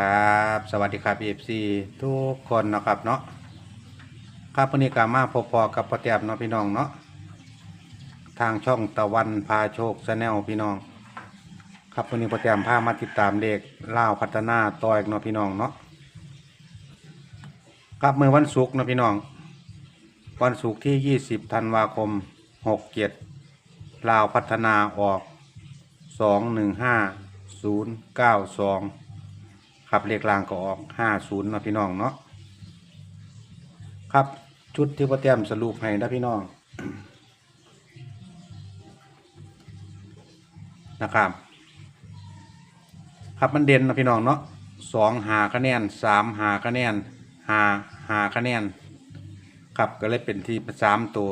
ครับ สวัสดีครับ FC ทุกคนนะครับเนาะครับวันนี้กามาพบพอกับพ่อแต้มเนาะพี่น้องเนาะทางช่องตะวันพาโชคชาแนลพี่น้อง ครับวันนี้พ่อแต้มพามาติดตามเลขล่าวพัฒนาต่อยเนาะพี่น้องเนาะครับเมื่อวันศุกร์เนาะพี่น้อง วันศุกร์ที่ 20ธันวาคม67ลาวพัฒนาออก 215092 ครับเลขรางก็ออก50เนาะพี่น้องเนาะครับชุดที่พ่อแต้มสรุปให้นะพี่น้องนะครับ ครับมันเด่นนะพี่น้องเนาะสองหาคะแนนสามหาคะแนนหาหาคะแนนครับก็เลยเป็นที่สามตัว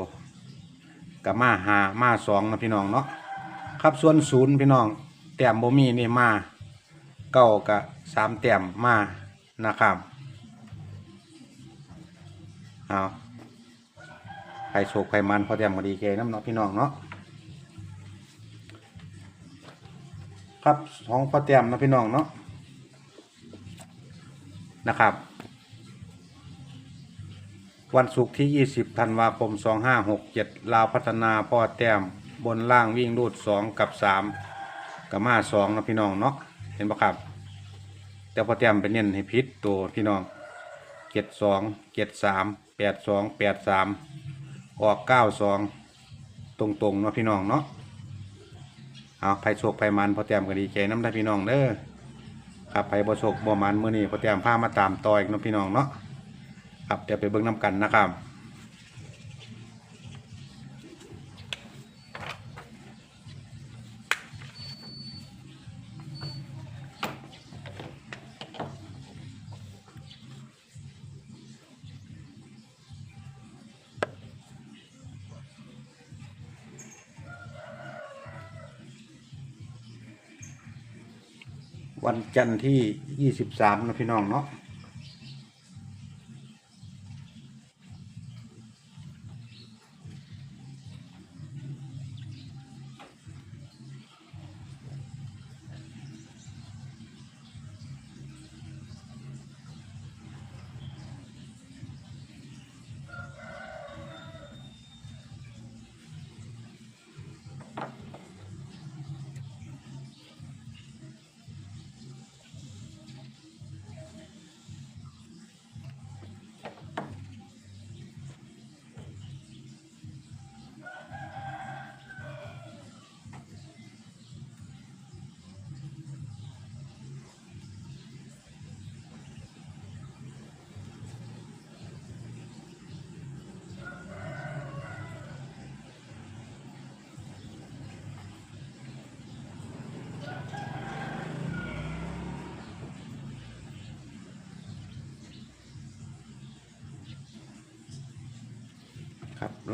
กับมาหามาสองนะพี่น้องเนาะครับส่วนศูนย์พี่น้องแต้มโบมีนี่มา เก้ากับสามแต้มมานะครับเอาใครโชคใครมันพอแต้มก็ดีเกน้ำเนาะพี่น้องเนาะครับของพอแต้มนะพี่น้องเนาะนะครับ วันศุกร์ที่ 20ธันวาคม 2567 ลาวพัฒนาพ่อแต้มบนล่างวิ่งรูด 2 กับ 3 กับมา2นะพี่น้องเนาะเห็นปะครับ แต่พอแต้มเป็นเน้นให้พิษตัวพี่น้อง72 73 82 83องแปดสามออก92ตรงๆเนาะพี่น้องเนาะเอาไผ่โชคไผ่มันพอแต้มก็ดีใจน้ำได้พี่น้องเด้อครับไผ่บ่โชคบ่มันเมื้อนี้พอแต้มพามาตามต่ออีกเนาะพี่น้องเนาะครับเดี๋ยวไปเบิ่งน้ำกันนะครับ วันจันทร์ที่ 23นะพี่น้องเนาะ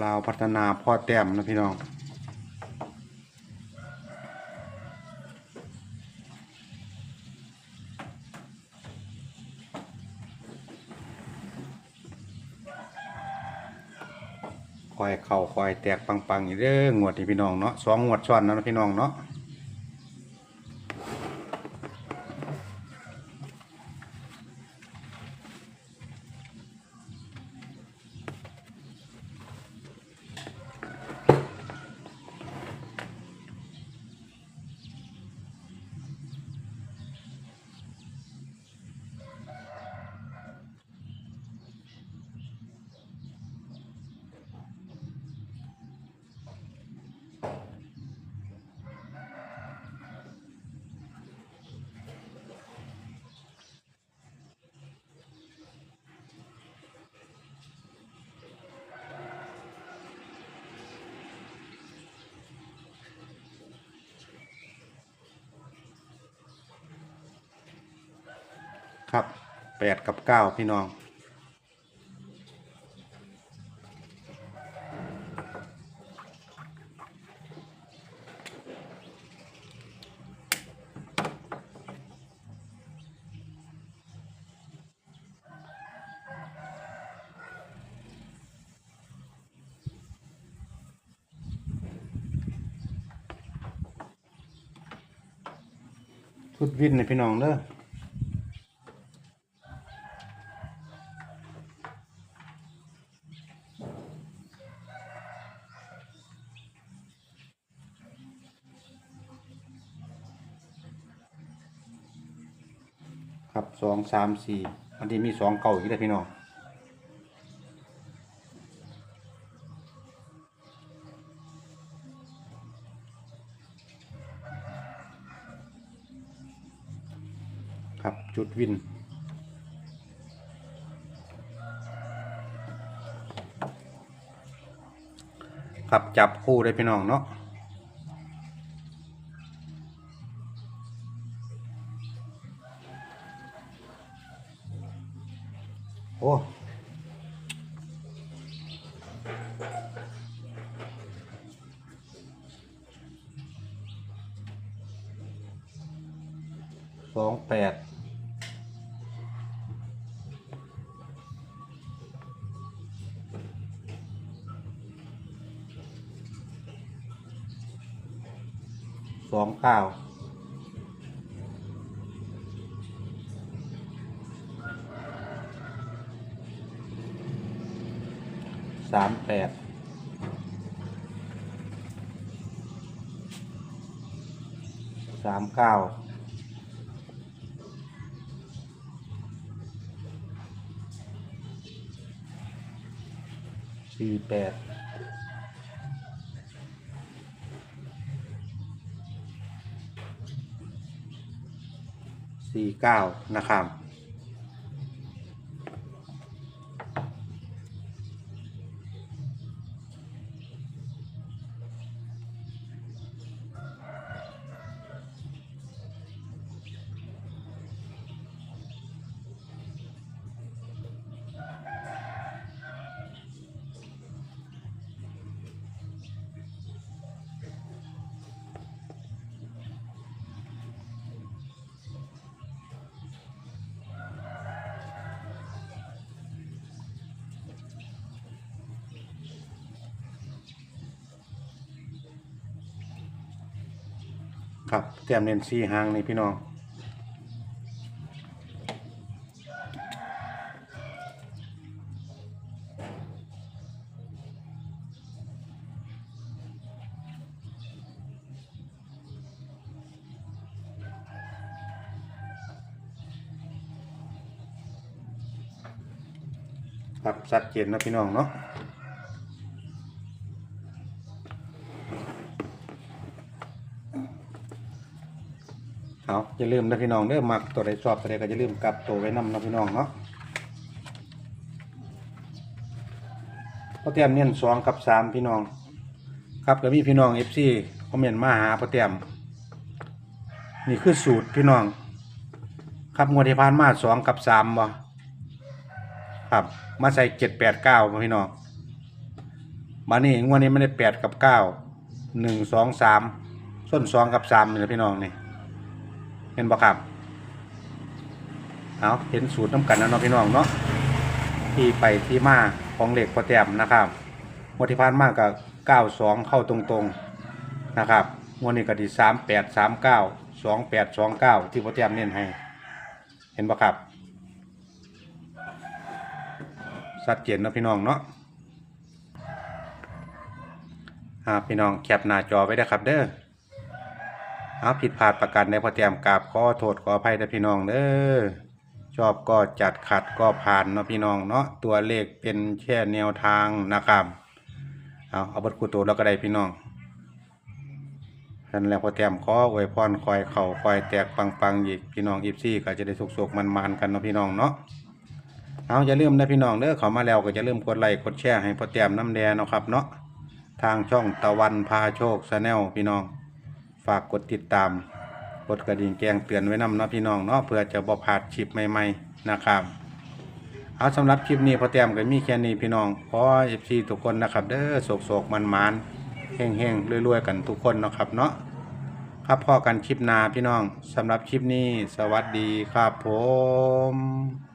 ลาวพัฒนาพ่อแต้มนะพี่น้องคอยเข่าคอยแตกปังๆอยู่เด้องวดที่พี่น้องเนาะสองงวดซ้อนนะพี่น้องเนาะ ครับแปดกับเก้าพี่น้อง ชุดวินในพี่น้องเด้อ ครับสองสามสี่อันนี้มีสองเก่าอีกเลยพี่น้องครับจุดวินครับจับคู่ได้พี่น้องเนาะ องแปดสองเก้าสามแปดสามเก้า สี่แปดสี่เก้านะครับ ครับเตรียมเน้นสีหางนี่พี่น้องครับชัดเจนนะพี่น้องเนาะ เอาอย่าลืมนะพี่น้องเด้อมักตัวใดชอบตัวใดก็อย่าลืมกลับตัวไว้นำนะพี่น้องเนาะพอเตรียมเน้นสองกับสามพี่น้อง ครับก็มีพี่น้องเอฟซีคอมเมนต์มาหาพอเตรียมนี่คือสูตรพี่น้อง ครับงวดที่ผ่านมาสองกับสามบ่ครับ มาใส่เจ็ดแปดเก้าพี่น้องมานี่งวดนี้ไม่ได้แปดกับเก้าหนึ่งสองสามส้นสองกับสามนี่นะพี่น้องนี่ เห็นบ่ครับเอาเห็นสูตรน้ำกันแล้วเนะพี่น้องเนาะที่ไปที่มาของเหล็กพอแต้มนะครับงวดที่ผ่านมากับเก้าสองเข้าตรงๆนะครับงวดนี้ก็ดีสามแปดสามเก้าสองแปดสองเก้าที่พอแต้มเน้นให้ เห็นบ่ครับสัดเจนนะพี่น้องเนาะอ่าพี่น้องแคปหน้าจอไว้ได้ครับเด้อ เอาผิดพลาดประกันในพอเตรียมกราบขอโทษขออภัยนะพี่น้องเด้อชอบก็จัดขัดก็ผ่านเนาะพี่น้องเนาะตัวเลขเป็นแค่แนวทางนะครับเอาเอาบทกูโตแล้วก็ได้พี่น้องนั่นแหละพอเตรียมขออวยพรคอยเข่าคอยแตกปังปังๆอีกพี่น้องอีซี่ก็จะได้สุกๆมันๆกันเนาะพี่น้องเนาะเอาอย่าลืมนะพี่น้องเด้อเขามาแล้วก็จะลืมกดไลค์กดแชร์ให้พอเตรียมน้ำแดงเนาะครับเนาะทางช่องตะวันพาโชคชาแนลพี่น้อง ฝากกดติดตาม กดกระดิ่งแจ้งเตือนไว้นำเนาะพี่น้องเนาะเพื่อจะบ่พลาดคลิปใหม่ๆนะครับ เอาสำหรับคลิปนี้พอแต้มก็มีแค่นี้พี่น้องขอเอฟซีทุกคนนะครับ เด้อโศกๆมันๆเฮงๆรวยๆกันทุกคนเนาะครับเนาะครับพ่อกันคลิปหนาพี่น้องสำหรับคลิปนี้สวัสดีครับผม